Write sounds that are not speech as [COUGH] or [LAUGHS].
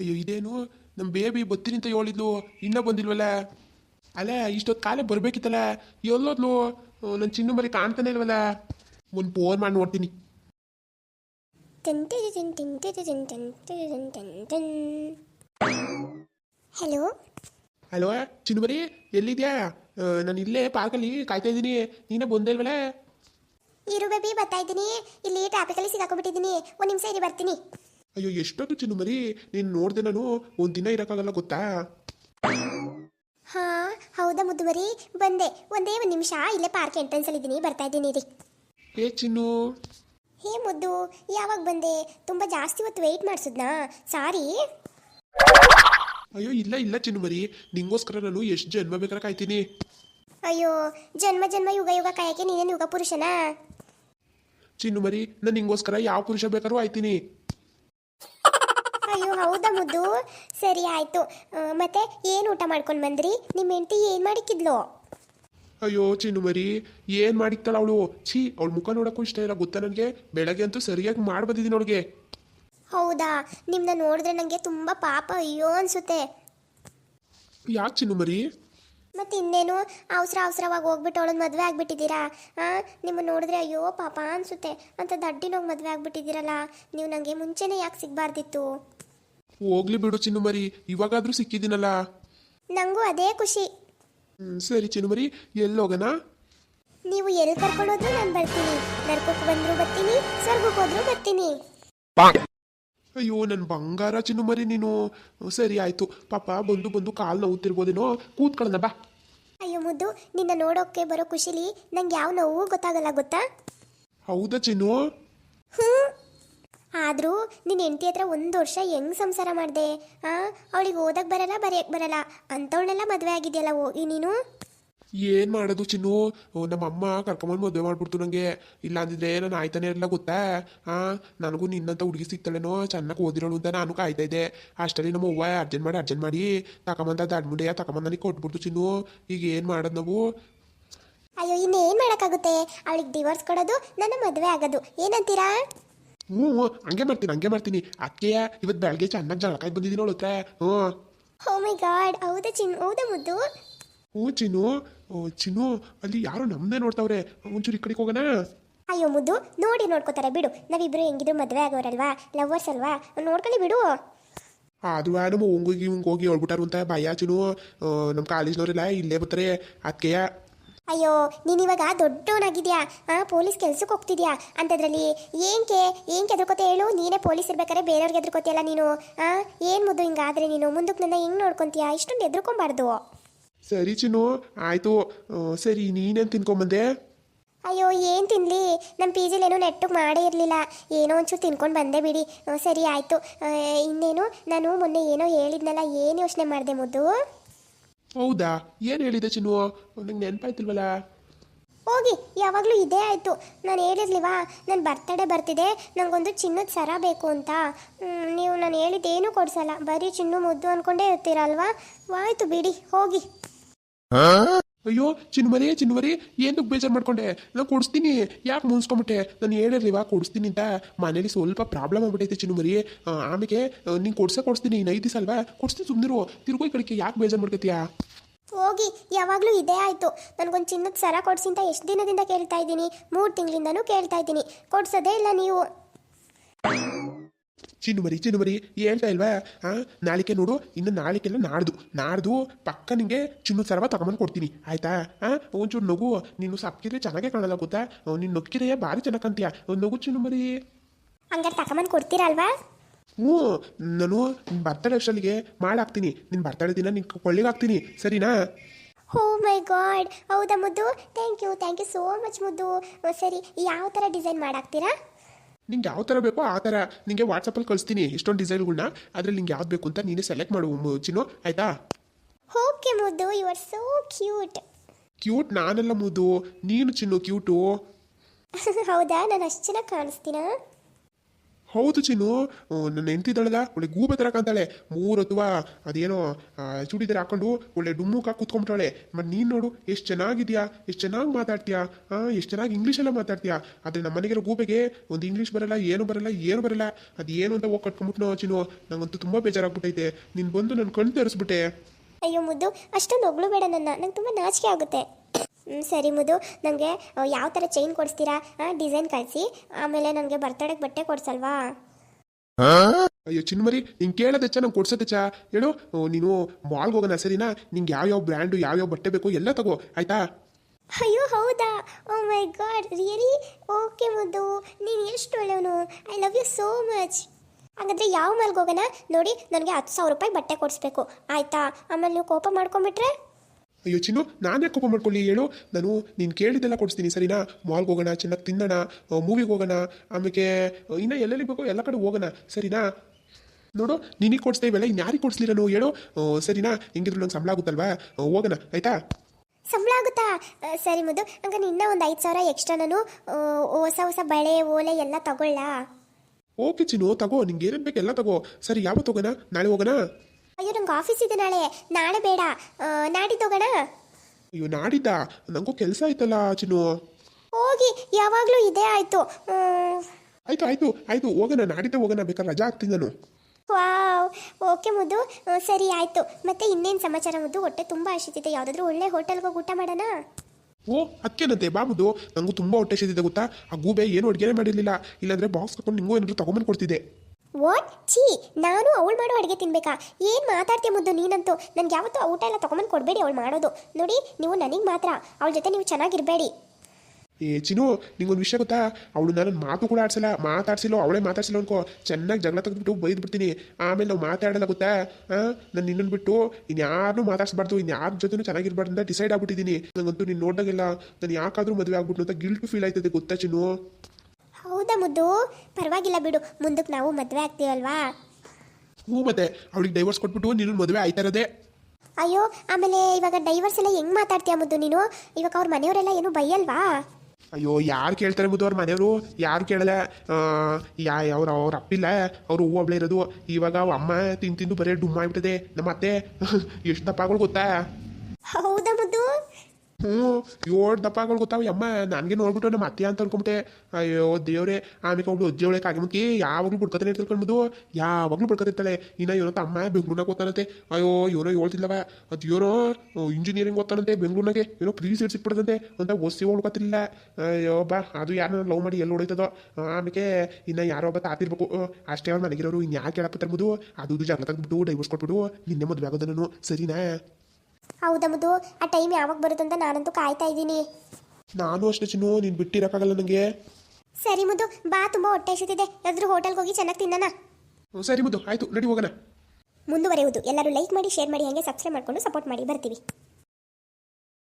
ಅಯ್ಯೋ ಇದೇನು? ನಮ್ಮ ಬೇಬಿ ಬತ್ತೀನಿ ಅಂತ ಹೇಳಿದ್ಲು ಇನ್ನೂ ಬಂದಿಲ್ವಲ್ಲ? ಅಲ್ಲ ಇಷ್ಟೊತ್ತು ಕಾಲೇ ಬರಬೇಕಿತ್ತಲ್ಲ? ಎಲ್ಲೋದ್ಲು? ನನ್ನ ಚಿನ್ನು ಮರಿ ಕಾಣ್ತಾನೆ ಇಲ್ವಲ್ಲ? ಒಂದು ಫೋನ್ ಮಾಡಿ ನೋಡ್ತೀನಿ. ಹಲೋ ಹಲೋ ಚಿನ್ನು ಮರಿ ಎಲ್ಲಿದ್ಯಾ? ನಾನು ಇಲ್ಲೇ ಪಾರ್ಕಲ್ಲಿ ಕಾಯ್ತಾ ಇದ್ದೀನಿ. ನೀನೇ ಬಂದೇ ಇಲ್ವಲ್ಲ? ಇರು ಬೇಬಿ ಬರ್ತಾ ಇದ್ದೀನಿ. ಇಲ್ಲಿ ಟ್ರಾಫಿಕಲ್ಲಿ ಸಿಗಾಕೊಂಡ್ಬಿಟ್ಟಿದ್ದೀನಿ ಒಂದು ನಿಮಿಷ ಇರಿ ಬರ್ತೀನಿ. ಅಯ್ಯೋ ಎಷ್ಟೊಂದು ಚಿನ್ನು ಮರಿ. ನೀನು ನೋಡ್ದೆ ನಾನು ಒಂದು ದಿನ ಇರೋಕ್ಕಾಗಲ್ಲ ಗೊತ್ತಾ? ಹಾ ಹೌದಾ ಮುದ್ದು ಮರಿ ಬಂದೆ. ಒಂದೇ ಒಂದು ನಿಮಿಷ ಇಲ್ಲೇ ಪಾರ್ಕ್ ಎಂಟ್ರೆನ್ಸ್ ಅಲ್ಲಿ ಇದ್ದೀನಿ ಬರ್ತಾ ಇದ್ದೀನಿ ರೀ ಏ ಚಿನ್ನು? ಹೇ ಮುದ್ದು ಯಾವಾಗ ಬಂದೆ? ತುಂಬಾ ಜಾಸ್ತಿ ಹೊತ್ತು ವೆಯ್ಟ್ ಮಾಡಿಸಿದ್ನಾ? ಸಾರಿ. ಅಯ್ಯೋ ಇಲ್ಲ ಇಲ್ಲ ಚಿನ್ನು ಮರಿ. ನಿಂಗೋಸ್ಕರ ನಾನು ಎಷ್ಟು ಜನ್ಮ ಬೇಕಾದ್ರೆ ಕಾಯ್ತೀನಿ. ಅಯ್ಯೋ ಜನ್ಮ ಜನ್ಮ ಯುಗ ಯುಗ ಕಾಯಕ್ಕೆ ನೀನೇನು ಯುಗ ಪುರುಷನಾ? ಚಿನ್ನು ಮರಿ ನಾನು ನಿಂಗೋಸ್ಕರ ಯಾವ ಪುರುಷ ಬೇಕಾದ್ರೂ ಆಯ್ತೀನಿ ಹೌದಾ ಮುದ್ದು ಸರಿ ಆಯಿತು. ಮತ್ತೆ ಏನು ಊಟ ಮಾಡ್ಕೊಂಡು ಬಂದ್ರಿ? ನಿಮ್ಮ ಹೆಂಡತಿ ಏನು ಮಾಡಿಕ್ಕಿದ್ಲು? ಅಯ್ಯೋ ಚಿನ್ನು ಮರಿ ಏನ್ ಮಾಡಿಕ್ತಾಳ ಅವಳು? ಛೀ ಅವಳ ಮುಖ ನೋಡಕ್ಕೂ ಇಷ್ಟ ಇಲ್ಲ. ಗೊತ್ತಾ ನನಗೆ? ಬೆಳಗ್ಗೆ ಅಂತೂ ಸರಿಯಾಗಿ ಮಾಡಿ ಬಂದಿದ್ದೀನಿ ಅವಳಿಗೆ. ಹೌದಾ? ನಿಮ್ಮನ್ನ ನೋಡಿದ್ರೆ ನನಗೆ ತುಂಬ ಪಾಪ ಅಯ್ಯೋ ಅನಿಸುತ್ತೆ. ಯಾಕೆ ಚಿನ್ನು ಮರಿ? ಮತ್ತೆ ಇನ್ನೇನು? ಅವಸರ ಅವಸರವಾಗಿ ಹೋಗ್ಬಿಟ್ಟು ಅವಳನ್ನ ಮದುವೆ ಆಗ್ಬಿಟ್ಟಿದ್ದೀರಾ? ಹಾಂ ನಿಮ್ಮ ನೋಡಿದ್ರೆ ಅಯ್ಯೋ ಪಾಪ ಅನಿಸುತ್ತೆ. ಅಂತ ದಡ್ಡಿನೋಗಿ ಮದುವೆ ಆಗ್ಬಿಟ್ಟಿದ್ದೀರಲ್ಲ ನೀವು ನನಗೆ ಮುಂಚೆನೇ ಯಾಕೆ ಸಿಗಬಾರ್ದಿತ್ತು? ಹೋಗ್ಲಿ ಬಿಡು ಚಿನ್ನುಮರಿ ಇವಾಗಾದ್ರೂ ಸಿಕ್ಕಿದ್ದೀನಲ್ಲ. ನಂಗೂ ಅದೇ ಖುಷಿ. ಹ್ಮ್, ಸರಿ ಚಿನ್ನುಮರಿ ಎಲ್ಲಿ ಹೋಗೋಣ ನೀವು ಎಲ್ಲಿ ಕರ್ಕೊಂಡೋದ್ರು ನಾನು ಬರ್ತೀನಿ. ನರ್ಕಕ್ಕೆ ಬಂದ್ರು ಬರ್ತೀನಿ ಸ್ವರ್ಗಕ್ಕೆ ಹೋದ್ರು ಬರ್ತೀನಿ. ಅಯ್ಯೋ ನನ್ನ ಬಂಗಾರ ಚಿನ್ನುಮರಿ ನೀನು. ಸರಿ ಆಯ್ತು. ಪಾಪ ಬಂದು ಬಂದು ಕಾಲು ನೋವುತ್ತಿರ್ಬೋದೇನೋ ಕೂತ್ಕೊಳ್ಳೋಣ ಬಾ. ಅಯ್ಯೋ ಮುದ್ದು ನಿನ್ನ ನೋಡೋಕೆ ಬರೋ ಖುಷಿಲಿ ನಂಗೆ ಯಾವ ನೋವು ಗೊತ್ತಾಗಲ್ಲ ಗೊತ್ತಾ? ಹೌದಾ ಚಿನ್ನು? ಹ್ಞೂ ಆದರೂ ನಿನ್ನ ಹೆಂಡತಿ ಹತ್ರ ಒಂದು ವರ್ಷ ಹೆಂಗೆ ಸಂಸಾರ ಮಾಡಿದೆ? ಹಾಂ ಅವಳಿಗೆ ಓದಕ್ಕೆ ಬರಲ್ಲ ಬರೆಯಕ್ಕೆ ಬರಲ್ಲ. ಅಂಥವಳನ್ನೆಲ್ಲ ಮದುವೆ ಆಗಿದೆಯಲ್ಲ ಹೋಗಿ ನೀನು? ಏನ್ ಮಾಡೋದು ಚಿನ್ನು? ನಮ್ಮ ಅಮ್ಮ ಕರ್ಕೊಂಬಂದು ಮದುವೆ ಮಾಡ್ಬಿಡ್ತು ನನಗೆ ಇಲ್ಲ ಅಂದಿದ್ರೆ ನಾನು ಆಯ್ತಾನೆ ಇರಲ್ಲ ಗೊತ್ತಾ? ಹಾ ನನಗೂ ನಿನ್ನಂತ ಹುಡುಗಿ ಸಿಗ್ತಾಳೇನೋ? ಚೆನ್ನಾಗಿ ಓದಿರೋಳು ಅಂತ ನಾನು ಕಾಯ್ತಾ ಇದ್ದೆ. ಅಷ್ಟರಲ್ಲಿ ನಮ್ಮ ಅವ್ವ ಅರ್ಜೆಂಟ್ ಮಾಡಿ ಅರ್ಜೆಂಟ್ ಮಾಡಿ ತಗೊಂಬಂದ ದಡ್ಮುಂಡೆಯ ತಗೊಂಬಂದ ನನಗೆ ಕೊಟ್ಬಿಡ್ತು ಚಿನ್ನು. ಈಗ ಏನು ಮಾಡೋದು ನಾವು? ಅಯ್ಯೋ ಇನ್ನೇನು ಮಾಡೋಕ್ಕಾಗುತ್ತೆ? ಅವಳಿಗೆ ಡಿವೋರ್ಸ್ ಕೊಡೋದು ನನ್ನ ಮದುವೆ ಆಗೋದು. ಏನಂತೀರಾ? ಹ್ಞೂ ಹಂಗೆ ಮಾಡ್ತೀನಿ ಹಂಗೆ ಮಾಡ್ತೀನಿ ಅಕ್ಕೆಯ ಇವತ್ತು ಬೆಳಗ್ಗೆ ಚೆನ್ನಾಗಿ ಕೈ ಬಂದಿದ್ದೀನಿ ಅವಳ ಹತ್ರ ಹ್ಞೂ ಹೋ ಮೈ ಗಾಡ್ ಹೌದಾ ಚಿನ್ ಹೌದಾ ಮುದ್ದು ಹ್ಞೂ ಚಿನ್ನು ಓ, ಚಿನ್ನು ಅಲ್ಲಿ ಯಾರೋ ನಮ್ಮನ್ನೇ ನೋಡ್ತಾವ್ರೆ ಒಂಚೂರು ಈ ಕಡೆಗೆ ಹೋಗೋಣ ಅಯ್ಯೋ ಮುದ್ದು ನೋಡಿ ನೋಡ್ಕೋತಾರೆ ಬಿಡು ನಾವಿಬ್ರು ಹೆಂಗಿದ್ರು ಮದುವೆ ಆಗೋರಲ್ವಾ ಲವರ್ಸ್ ಅಲ್ವಾ ನೋಡ್ಕೊಳ್ಳಿ ಬಿಡು ಅದು ನಮ್ಮ ಹೋಗಿ ಹಿಂಗೆ ಹೋಗಿ ಹೇಳ್ಬಿಟ್ಟಾರು ಅಂತ ಭಯ ಚಿನ್ನು ನಮ್ಮ ಕಾಲೇಜ್ನವರೆಲ್ಲ ಇಲ್ಲೇ ಬರ್ತಾರೆ ಅದಕ್ಕೆ ಅಯ್ಯೋ ನೀನಿವಾಗ ಇವಾಗ ದೊಡ್ಡವನಾಗಿದ್ಯಾ? ಹಾಂ ಪೊಲೀಸ್ ಕೆಲ್ಸಕ್ಕೆ ಹೋಗ್ತಿದ್ಯಾ? ಅಂಥದ್ರಲ್ಲಿ ಏನಕ್ಕೆ ಏನಕ್ಕೆ ಎದ್ರಕೋತೆ ಹೇಳು? ನೀನೇ ಪೊಲೀಸ್ ಇರ್ಬೇಕಾದ್ರೆ ಬೇರೆಯವ್ರಿಗೆ ಎದ್ರಕೋತಿಯಲ್ಲ ನೀನು. ಹಾಂ ಏನು ಮುದ್ದು ಹಿಂಗಾದ್ರೆ ನೀನು? ಮುಂದಕ್ಕೆ ನನ್ನ ಹೆಂಗೆ ನೋಡ್ಕೊತೀಯಾ? ಇಷ್ಟೊಂದು ಎದ್ರಕೊಂಬಾರ್ದು. ಸರಿ ಚಿನ್ನು ಆಯಿತು. ಸರಿ ನೀನೇನು ತಿನ್ಕೊಂಬಂದೆ? ಅಯ್ಯೋ ಏನು ತಿನ್ನಲಿ ನಮ್ಮ ಪಿ ಏನೋ ನೆಟ್ಟಗೆ ಮಾಡೇ ಇರಲಿಲ್ಲ. ಏನೋ ಒಂಚೂರು ತಿನ್ಕೊಂಡು ಬಂದೆ ಬಿಡಿ. ಸರಿ ಆಯಿತು. ಇನ್ನೇನು? ನಾನು ಮೊನ್ನೆ ಏನೋ ಹೇಳಿದ್ನಲ್ಲ ಏನು ಯೋಚನೆ ಮಾಡಿದೆ ಮುದ್ದು? ಹೌದಾ? ಏನು ಹೇಳಿದೆ ಚಿನ್ನು? ನಂಗೆ ನೆನಪಾಯ್ತಿಲ್ವಲ್ಲ ಹೋಗಿ ಯಾವಾಗಲೂ ಇದೇ ಆಯಿತು. ನಾನು ಹೇಳಿರ್ಲಿವಾ ನನ್ನ ಬರ್ತಡೇ ಬರ್ತಿದೆ ನನಗೊಂದು ಚಿನ್ನದ ಸರ ಬೇಕು ಅಂತ. ನೀವು ನಾನು ಹೇಳಿದ್ದೇನು ಕೊಡ್ಸಲ್ಲ. ಬರೀ ಚಿನ್ನು ಮುದ್ದು ಅಂದ್ಕೊಂಡೇ ಇರ್ತೀರಲ್ವಾ? ಆಯಿತು ಬಿಡಿ ಹೋಗಿ. ಅಯ್ಯೋ, ಚಿನ್ಮರಿ ಚಿನ್ಮರಿ ಏನಕ್ಕೆ ಬೇಜಾರು ಮಾಡ್ಕೊಂಡೆ? ನಾನು ಕೊಡಿಸ್ತೀನಿ. ಯಾಕೆ ಮುನ್ಸ್ಕೊಂಬಿಟ್ಟೆ? ನಾನು ಹೇಳಿರ್ಲಿವಾ ಕೊಡಿಸ್ತೀನಿ ಅಂತ. ಮನೇಲಿ ಸ್ವಲ್ಪ ಪ್ರಾಬ್ಲಮ್ ಆಗ್ಬಿಟ್ಟೈತೆ ಚಿನ್ಮರಿ. ಆಮೇಲೆ ನೀನು ಕೊಡ್ಸೇ ಕೊಡಿಸ್ತೀನಿ, ಇನ್ನು ಐದು ದಿವಸ ಅಲ್ವಾ? ಕೊಡಿಸ್ತೀನಿ ಸುಮ್ಮನಿರು ತಿರ್ಗೋ ಈ ಕಡೆಗೆ ಯಾಕೆ ಬೇಜಾರು ಮಾಡ್ಕೊತೀಯಾ ಹೋಗಿ, ಯಾವಾಗಲೂ ಇದೇ ಆಯಿತು. ನನಗೊಂದು ಚಿನ್ನದ ಸರ ಕೊಡಿಸಿ ಅಂತ ಎಷ್ಟು ದಿನದಿಂದ ಕೇಳ್ತಾ ಇದ್ದೀನಿ. ಮೂರು ತಿಂಗಳಿಂದನೂ ಕೇಳ್ತಾ ಇದ್ದೀನಿ. ಕೊಡ್ಸೋದೇ ಇಲ್ಲ ನೀವು. ಚಿನ್ನುಮರಿ ಚಿನ್ನುಮರಿ ಹೇಳ್ತಾ ಇಲ್ವಾ? ಹಾ ನಾಳಿಕೆ ನೋಡು ಇನ್ನು ನಾಳಿಕೆಲ್ಲ ನಾಡ್ದು. ನಾಡ್ದು ಪಕ್ಕ ನಿಂಗೆ ಚಿನ್ನು ಸರ್ವ ತಗೊಂಬಂದು ಕೊಡ್ತೀನಿ. ಆಯ್ತಾ? ಹಾ ಒಂಚೂರು ನಗು. ನೀನು ಸಪ್ಕಿದ್ರೆ ಚೆನ್ನಾಗೇ ಕಾಣಲ್ಲ ಗೊತ್ತಾ? ನೀನು ನೊಕ್ಕಿದ್ರೆ ಭಾರಿ ಚೆನ್ನಾಗಿ ಕಾಣ್ತೀಯ? ಒಂದು ನಗು ಚಿನ್ನುಮರಿ ಹಂಗಾರೆ ತಗೊಂಬಂದು ಕೊಡ್ತೀರಲ್ವಾ? ಹ್ಞೂ ನಾನು ನಿನ್ನ ಬರ್ತಡೇ ಅಷ್ಟಲ್ಲಿಗೆ ಮಾಡಾಕ್ತೀನಿ ನಿನ್ನ ಬರ್ತಡೇ ದಿನ ನಿನ್ನ ಕೊಳ್ಳಿಗೆ ಹಾಕ್ತೀನಿ. ಸರಿನಾ? ಹೋ ಮೈ ಗಾಡ್. ಹೌದಾ ಮುದ್ದು? Thank you thank you so much ಮುದ್ದು. ಸರಿ ಯಾವ ಥರ ಡಿಸೈನ್ ಮಾಡಾಕ್ತೀರಾ ನಿಂಗೆ ಯಾವ ಥರ ಬೇಕೋ ಆ ಥರ ನಿಂಗೆ ವಾಟ್ಸಪ್ಪಲ್ಲಿ ಕಳಿಸ್ತೀನಿ ಇಷ್ಟೊಂದು ಡಿಸೈನ್ಗಳನ್ನ ಅದ್ರಲ್ಲಿ ನಿಂಗೆ ಯಾವ್ದು ಬೇಕು ಅಂತ ನೀನೇ ಸೆಲೆಕ್ಟ್ ಮಾಡು ಚಿನ್ನು. ಆಯ್ತಾ? ಓಕೆ ಮುದ್ದು you are so cute cute ನಾನಲ್ಲ ಮುದ್ದು. ನೀನು ಚಿನ್ನು ಕ್ಯೂಟು [LAUGHS] ಹೌದಾ? ನಾನು ಅಷ್ಟು ಚೆನ್ನಾಗಿ ಕಾಣಿಸ್ತೀನಾ? ಹೌದು ಚಿನ್ನು ನನ್ನ ಹೆಂಡ್ತಿದ್ದಾಳಲ್ಲ ಒಳ್ಳೆ ಗೂಬೆ ಥರ ಕಾಣ್ತಾಳೆ. ಮೂರು ಅಥವಾ ಅದೇನೋ ಚೂಡಿದಾರ ಹಾಕೊಂಡು ಒಳ್ಳೆ ಡುಮ್ಮುಕ ಕುತ್ಕೊಂಬಿಟ್ಟಾಳೆ ಮತ್ತು ನೀನು ನೋಡು, ಎಷ್ಟು ಚೆನ್ನಾಗಿದ್ಯಾ, ಎಷ್ಟು ಚೆನ್ನಾಗಿ ಮಾತಾಡ್ತೀಯಾ ಎಷ್ಟು ಚೆನ್ನಾಗಿ ಇಂಗ್ಲೀಷೆಲ್ಲ ಮಾತಾಡ್ತೀಯಾ? ಆದರೆ ನಮ್ಮ ಮನೆಗಿರೋ ಗೂಬೆಗೆ ಒಂದು ಇಂಗ್ಲೀಷ್ ಬರಲ್ಲ, ಏನು ಬರಲ್ಲ ಏನು ಬರಲ್ಲ. ಅದು ಏನು ಅಂತ ಹೋಗಿ ಕಟ್ಕೊಂಬಿಟ್ನೋ ಚಿನ್ನು, ನಂಗಂತೂ ತುಂಬ ಬೇಜಾರಾಗ್ಬಿಟ್ಟೈತೆ. ನೀನು ಬಂದು ನನ್ನ ಕಣ್ಣು ತರಿಸ್ಬಿಟ್ಟೆ. ಅಯ್ಯೋ ಮುದ್ದು, ಅಷ್ಟೊಂದು ಒಗ್ಳು ಬೇಡ ನನ್ನ, ನಂಗೆ ತುಂಬ ನಾಚಿಕೆ ಆಗುತ್ತೆ. ಸರಿ ಮುದು. ನನಗೆ ಯಾವ ಥರ ಚೈನ್ ಕೊಡಿಸ್ತೀರಾ? ಡಿಸೈನ್ ಕಳಿಸಿ. ಆಮೇಲೆ ನನಗೆ ಬರ್ತಡೇಗೆ ಬಟ್ಟೆ ಕೊಡ್ಸಲ್ವಾ? ಅಯ್ಯೋ ಚಿನ್ಮರಿ ಹಿಂಗೆ ಕೇಳೋದೆ ಚ ನಂಗೆ ಕೊಡ್ಸೋದೆಚ್ಚ ಹೇಳು ಓ, ನೀನು ಮಾಲ್ಗೆ ಹೋಗೋಣ ಸರಿನಾ? ನಿಂಗೆ ಯಾವ್ಯಾವ ಬ್ರ್ಯಾಂಡು ಯಾವ್ಯಾವ ಬಟ್ಟೆ ಬೇಕು ಎಲ್ಲ ತಗೋ ಆಯ್ತಾ? ಅಯ್ಯೋ ಹೌದಾ? Oh my god really? Okay ಮುದ್ದು ನೀನು ಎಷ್ಟು ಒಳ್ಳೆಯವನು? I love you so much. ಹಾಗಾದರೆ ಯಾವ ಮಾಲ್ಗೆ ಹೋಗೋಣ? ನೋಡಿ ನನಗೆ ಹತ್ತು ಸಾವಿರ ರೂಪಾಯಿ ಬಟ್ಟೆ ಕೊಡಿಸ್ಬೇಕು. ಆಯ್ತಾ? ಆಮೇಲೆ ನೀವು ಕೋಪ ಮಾಡ್ಕೊಂಬಿಟ್ರೆ? ಅಯ್ಯೋ ಚಿನ್ನು ನಾನೇ ಕೋಪ ಮಾಡ್ಕೊಳ್ಳಿ ಹೇಳು. ನಾನು ನೀನು ಕೇಳಿದ್ದೆಲ್ಲ ಕೊಡಿಸ್ತೀನಿ. ಸರಿನಾ? ಮಾಲ್ಗೆ ಹೋಗೋಣ ಚೆನ್ನಾಗಿ ತಿನ್ನೋಣ ಮೂವಿಗೆ ಹೋಗೋಣ ಆಮೇಲೆ ಇನ್ನೂ ಎಲ್ಲೆಲ್ಲಿ ಬೇಕೋ ಎಲ್ಲ ಕಡೆ ಹೋಗೋಣ. ಸರಿನಾ? ನೋಡು ನಿನಗೆ ಕೊಡಿಸ್ತಾ ಇವೆಲ್ಲ ಕೊಡಿಸ್ಲಿಲ್ಲ ನೋವು ಹೇಳು. ಸರಿನಾ? ಹೆಂಗಿದ್ರು ನಂಗೆ ಸಂಬಳ ಆಗುತ್ತಲ್ವಾ? ಹೋಗೋಣ ಆಯ್ತಾ? ಸಂಬಳ ಆಗುತ್ತಾ? ಸರಿ ಮದು ಹಂಗಂದ್ರೆ ಇನ್ನೂ ಒಂದು ಐದು ಸಾವಿರ ಎಕ್ಸ್ಟ್ರಾ ನಾನು ಹೊಸ ಹೊಸ ಬಳೆ ಓಲೆ ಎಲ್ಲ ತಗೊಳ್ಳಾ. ಓಕೆ ಚಿನ್ನು ತಗೋ. ನಿಂಗೆ ಏನೇನು ಬೇಕು ಎಲ್ಲ ತಗೋ. ಸರಿ ಯಾವತ್ತು ಹೋಗೋಣ? ನಾಳೆ ಹೋಗೋಣ? ಅಯ್ಯೋ ನಂಗೆ ಆಫೀಸ್ ಇದೆ ನಾಳೆ. ನಾಳೆ ಬೇಡ. ನಾಡಿದ್ದು ಹೋಗೋಣ ಅಯ್ಯೋ ನಾಡಿದ್ದ? ನಂಗೂ ಕೆಲಸ ಆಯ್ತಲ್ಲ ಚಿನ್ನು. ಹೋಗಿ. ಯಾವಾಗಲೂ ಇದೇ ಆಯಿತು. ಆಯ್ತು ಆಯ್ತು ಆಯ್ತು. ಹೋಗೋಣ ನಾಡಿದ್ದ ಹೋಗೋಣ. ಬೇಕಾದ್ರೆ ರಜಾ ಆಗ್ತೀನಿ ನಾನು. ವಾವ್. ಓಕೆ ಮುದ್ದು. ಸರಿ ಆಯಿತು. ಮತ್ತೆ ಇನ್ನೇನು ಸಮಾಚಾರ ಮುದ್ದು? ಹೊಟ್ಟೆ ತುಂಬ ಹಸಿತಿದೆ. ಯಾವುದಾದ್ರೂ ಒಳ್ಳೆ ಹೋಟೆಲ್ಗೆ ಹೋಗಿ ಊಟ ಮಾಡೋಣ? ಓ ಅದಕ್ಕೇನಂತೆ ಬಾಬುದು ನಂಗೂ ತುಂಬ ಹೊಟ್ಟೆ ಸಿದ್ದಿದೆ ಗೊತ್ತಾ? ಆ ಗೂಬೆ ಏನು ಅಡುಗೆನೇ ಮಾಡಿರಲಿಲ್ಲ. ಇಲ್ಲಾಂದ್ರೆ ಬಾಕ್ಸ್ ಹಾಕೊಂಡು ನಿಂಗೂ ಏನಾದರೂ ತೊಗೊಂಬಂದು ಕೊಡ್ತಿದ್ದೆ ವಾಟ್ ಛೀ, ನಾನು ಅವಳು ಮಾಡೋ ಅಡುಗೆ ತಿನ್ಬೇಕಾ? ಏನು ಮಾತಾಡ್ತೀಯ ಮುದ್ದು ನೀನಂತೂ? ನನಗೆ ಯಾವತ್ತೂ ಊಟ ಎಲ್ಲ ತೊಗೊಂಬಂದು ಕೊಡಬೇಡಿ ಅವಳು ಮಾಡೋದು. ನೋಡಿ, ನೀವು ನನಗೆ ಮಾತ್ರ. ಅವಳ ಜೊತೆ ನೀವು ಚೆನ್ನಾಗಿರಬೇಡಿ. ಏ ಚಿನು ನಿಂಗೊಂದು ವಿಷಯ ಗೊತ್ತಾ? ಅವಳು ನನ್ನ ಮಾತು ಕೂಡ ಆಡ್ಸಲ್ಲ. ಮಾತಾಡ್ಸಿಲ್ಲ, ಅವಳೇ ಮಾತಾಡ್ಸಿಲ್ಲ ಅನ್ಕೋ. ಚೆನ್ನಾಗಿ ಜಗಳ ತೆಗೆದ್ಬಿಟ್ಟು ಬೈದು ಬಿಡ್ತೀನಿ. ಆಮೇಲೆ ನಾವು ಮಾತಾಡಲ್ಲ ಗೊತ್ತಾ? ನಾನು ನಿನ್ನನ್ನು ಬಿಟ್ಟು ಇನ್ಯಾರನ್ನೂ ಮಾತಾಡ್ಸ್ಬಾರ್ದು. ಇನ್ಯಾರ ಜೊತೆನೂ ಚೆನ್ನಾಗಿರ್ಬಾರ್ದು ಅಂತ ಡಿಸೈಡ್ ಆಗ್ಬಿಟ್ಟಿದ್ದೀನಿ. ನನಗಂತೂ ನೀನು ನೋಡಿದಾಗೆಲ್ಲ ನಾನು ಯಾಕಾದರೂ ಮದುವೆ ಆಗ್ಬಿಟ್ಟು ಅಂತ ಗಿಲ್ಟ್ ಫೀಲ್ ಆಯ್ತದೆ ಗೊತ್ತಾ ಚಿನ್ನು? ಹೌದಾ ಮುದ್ದು? ಪರವಾಗಿಲ್ಲ ಬಿಡು ಮುಂದಕ್ಕೆ ನಾವು ಮದುವೆ ಆಗ್ತೀವಲ್ವಾ? ಹ್ಞೂ ಮತ್ತೆ ಅವಳಿಗೆ ಡೈವರ್ಸ್ ಕೊಟ್ಬಿಟ್ಟು ನೀನು ಮದುವೆ ಆಯ್ತಾ ಇರೋದೇ? ಅಯ್ಯೋ ಆಮೇಲೆ ಇವಾಗ ಡೈವರ್ಸ್ ಎಲ್ಲ ಹೆಂಗ್ ಮಾತಾಡ್ತೀಯ ಮುದ್ದು ನೀನು? ಇವಾಗ ಅವ್ರ ಮನೆಯವರೆಲ್ಲ ಏನು ಬೈಯಲ್ವಾ? ಅಯ್ಯೋ ಯಾರು ಕೇಳ್ತಾರೆ ಮುದ್ದು ಅವ್ರ ಮನೆಯವರು? ಯಾರು ಕೇಳಲ್ಲ? ಆ, ಯಾ ಅವ್ರ ಅವ್ರ ಅಪ್ಪಿಲ್ಲ ಅವ್ರು ಹೂ ಒಬ್ಳೆ ಇರೋದು. ಇವಾಗ ಅವ್ರ ಅಮ್ಮ ತಿಂದು ತಿಂದು ಬರೀ ಡುಮ್ಮ ಆಗ್ಬಿಟ್ಟಿದೆ. ನಮ್ಮ ಅತ್ತೆ [LAUGHS] ಎಷ್ಟು ದಪ್ಪಗಳು ಗೊತ್ತಾ? ಹೌದಾ ಮುದ್ದು? ಹ್ಞೂ ಏಳು ದಪ್ಪಗಳು ಗೊತ್ತಾವ. ಅಮ್ಮ ನನಗೆ ನೋಡ್ಬಿಟ್ಟು ನಮ್ಮ ಅತ್ತೆ ಅಂತ ಅನ್ಕೊಂಬಿಟ್ಟೆ. ಅಯ್ಯೋ ದೇವ್ರೆ ಆಮೇಲೆ ಒಬ್ಳು ಅಜ್ಜಿ ಒಳಗೆ ಕಾಗಿಮುಖಿ ಯಾವಾಗಲೂ ಬಿಡ್ಕೊತಾನೆ ತಿಳ್ಕೊಂಡ್ಬುದು ಯಾವಾಗಲೂ ಬಿಡ್ಕೊತಿರ್ತಾಳೆ. ಇನ್ನ ಇವನೋ ತಮ್ಮ ಬೆಂಗ್ಳೂರ್ನಾಗ ಗೊತ್ತಾನಂತೆ ಅಯ್ಯೋ ಇವರೋ ಹೇಳ್ತಿಲ್ಲವ ಅದು ಇವರೋ ಇಂಜಿನಿಯರಿಂಗ್ ಗೊತ್ತಾನಂತೆ ಬೆಂಗ್ಳೂರ್ನಾಗೆ. ಏನೋ ಪ್ರೀ ಸೀಟ್ ಸಿಕ್ಬಿಡ್ತಂತೆ ಅಂತ ಓಸಿ ಹೋಗ್ಕೊತಿಲ್ಲ ಅಯ್ಯೋ ಬಾ ಅದು ಯಾರನ್ನ ಲವ್ ಮಾಡಿ ಎಲ್ಲಿ ಹೊಡಿತದೋ. ಆಮೇಲೆ ಇನ್ನ ಯಾರೋ ಒಬ್ಬ ತಾತಿರ್ಬೇಕು ಆ, ಅಷ್ಟೇ ಅವ್ರು ಮನೆಗಿರೋರು. ಇನ್ನು ಯಾಕೆ ಕೇಳಕ್ಕೆ ತರ್ಬೋದು ಅದು ಇದು ಜಗಳ ತೆಗೆದ್ಬಿಟ್ಟು ಡೈವರ್ಸ್ ಕೊಟ್ಬಿಟ್ಟು ನಿನ್ನೆ ಮದುವೆ ಆಗೋದನ್ನು ನಾನು ಸರಿನಾ? ಹೌದಾ ಮುದ್ದು ಆ ಟೈಮ್ ಯಾವಾಗ ಬರುತ್ತಂತ ನಾನಂತೂ ಕಾಯ್ತಾ ಇದ್ದೀನಿ. ನಾನು ಅಷ್ಟೇ ಚಿನ್ನು ನೀನು ಬಿಟ್ಟಿರೋಕ್ಕಾಗಲ್ಲ ನನಗೆ ಸರಿ ಮುದ್ದು ಬಾ ತುಂಬಾ ಹೊಟ್ಟೆ ಹಸಿತಿದೆ. ಯಾವ್ದಾದ್ರು ಹೋಟೆಲ್ಗೆ ಹೋಗಿ ಚೆನ್ನಾಗಿ ತಿನ್ನೋಣ. ಸರಿ ಮುದ್ದು ಆಯ್ತು ನಡಿ ಹೋಗೋಣ. ಮುಂದುವರೆಯುವುದು. ಎಲ್ಲರೂ ಲೈಕ್ ಮಾಡಿ ಶೇರ್ ಮಾಡಿ ಹಾಗೆ ಸಬ್ಸ್ಕ್ರೈಬ್ ಮಾಡಿಕೊಂಡು ಸಪೋರ್ಟ್ ಮಾಡಿ. ಬರ್ತೀವಿ.